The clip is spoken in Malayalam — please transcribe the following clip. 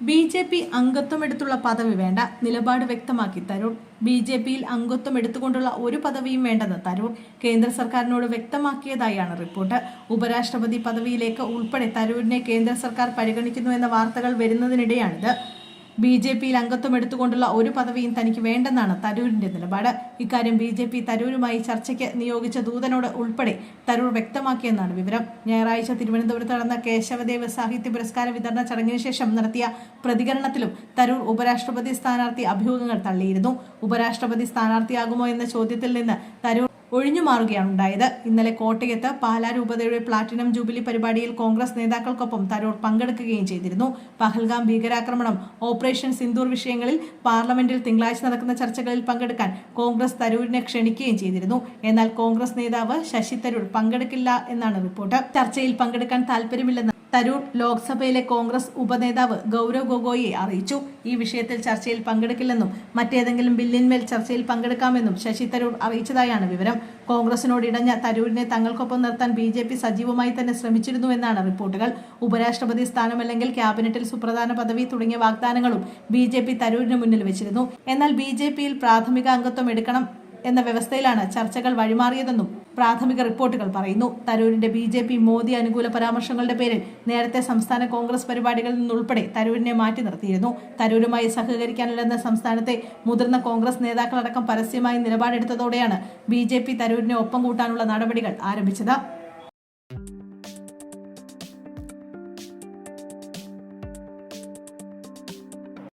ബി ജെ പി അംഗത്വം എടുത്തുള്ള പദവി വേണ്ട നിലപാട് വ്യക്തമാക്കി തരൂർ. ബി ജെ പിയിൽ അംഗത്വം എടുത്തുകൊണ്ടുള്ള ഒരു പദവിയും വേണ്ടെന്ന് തരൂർ. കേന്ദ്ര സർക്കാരിനോട് വ്യക്തമാക്കിയതായാണ് റിപ്പോർട്ട്. ഉപരാഷ്ട്രപതി പദവിയിലേക്ക് ഉൾപ്പെടെ തരൂരിനെ കേന്ദ്ര സർക്കാർ പരിഗണിക്കുന്നു എന്ന വാർത്തകൾ വരുന്നതിനിടെയാണിത്. ബി ജെ പിയിൽ അംഗത്വം എടുത്തുകൊണ്ടുള്ള ഒരു പദവിയും തനിക്ക് വേണ്ടെന്നാണ് തരൂരിന്റെ നിലപാട്. ഇക്കാര്യം ബി ജെ പി തരൂരുമായി ചർച്ചയ്ക്ക് നിയോഗിച്ച ദൂതനോട് ഉൾപ്പെടെ തരൂർ വ്യക്തമാക്കിയെന്നാണ് വിവരം. ഞായറാഴ്ച തിരുവനന്തപുരത്ത് നടന്ന കേശവദേവ് സാഹിത്യ പുരസ്കാര വിതരണ ചടങ്ങിന് ശേഷം നടത്തിയ പ്രതികരണത്തിലും തരൂർ ഉപരാഷ്ട്രപതി സ്ഥാനാർത്ഥി അഭ്യൂഹങ്ങൾ തള്ളിയിരുന്നു. ഉപരാഷ്ട്രപതി സ്ഥാനാർത്ഥിയാകുമോ എന്ന ചോദ്യത്തിൽ നിന്ന് തരൂർ ഒഴിഞ്ഞു മാറുകയാണ് ഉണ്ടായത്. ഇന്നലെ കോട്ടയത്ത് പാലാ രൂപതയുടെ പ്ലാറ്റിനം ജൂബിലി പരിപാടിയിൽ കോൺഗ്രസ് നേതാക്കൾക്കൊപ്പം തരൂർ പങ്കെടുക്കുകയും ചെയ്തിരുന്നു. പഹൽഗാം ഭീകരാക്രമണം ഓപ്പറേഷൻ സിന്ദൂർ വിഷയങ്ങളിൽ പാർലമെന്റിൽ തിങ്കളാഴ്ച നടക്കുന്ന ചർച്ചകളിൽ പങ്കെടുക്കാൻ കോൺഗ്രസ് തരൂരിനെ ക്ഷണിക്കുകയും ചെയ്തിരുന്നു. എന്നാൽ കോൺഗ്രസ് നേതാവ് ശശി തരൂർ പങ്കെടുക്കില്ല എന്നാണ് റിപ്പോർട്ട്. ചർച്ചയിൽ പങ്കെടുക്കാൻ താല്പര്യമില്ലെന്ന് തരൂർ ലോക്സഭയിലെ കോൺഗ്രസ് ഉപനേതാവ് ഗൗരവ് ഗൊഗോയിയെ അറിയിച്ചു. ഈ വിഷയത്തിൽ ചർച്ചയിൽ പങ്കെടുക്കില്ലെന്നും മറ്റേതെങ്കിലും ബില്ലിന്മേൽ ചർച്ചയിൽ പങ്കെടുക്കാമെന്നും ശശി തരൂർ അറിയിച്ചതായാണ് വിവരം. കോൺഗ്രസിനോട് ഇടഞ്ഞ തരൂരിനെ തങ്ങൾക്കൊപ്പം നിർത്താൻ ബി ജെ പി സജീവമായി തന്നെ ശ്രമിച്ചിരുന്നുവെന്നാണ് റിപ്പോർട്ടുകൾ. ഉപരാഷ്ട്രപതി സ്ഥാനമല്ലെങ്കിൽ ക്യാബിനറ്റിൽ സുപ്രധാന പദവി തുടങ്ങിയ വാഗ്ദാനങ്ങളും ബി ജെ പി തരൂരിന് മുന്നിൽ വെച്ചിരുന്നു. എന്നാൽ ബി ജെ പിയിൽ പ്രാഥമിക അംഗത്വം എടുക്കണം എന്ന വ്യവസ്ഥയിലാണ് ചർച്ചകൾ വഴിമാറിയതെന്നും പ്രാഥമിക റിപ്പോർട്ടുകൾ പറയുന്നു. തരൂരിന്റെ ബി ജെ പി മോദി അനുകൂല പരാമർശങ്ങളുടെ പേരിൽ നേരത്തെ സംസ്ഥാന കോൺഗ്രസ് പരിപാടികളിൽ നിന്നുൾപ്പെടെ തരൂരിനെ മാറ്റി നിർത്തിയിരുന്നു. തരൂരുമായി സഹകരിക്കാനില്ലെന്ന സംസ്ഥാനത്തെ മുതിർന്ന കോൺഗ്രസ് നേതാക്കളടക്കം പരസ്യമായി നിലപാടെടുത്തതോടെയാണ് ബി ജെ പി തരൂരിനെ ഒപ്പം കൂട്ടാനുള്ള നടപടികൾ ആരംഭിച്ചത്.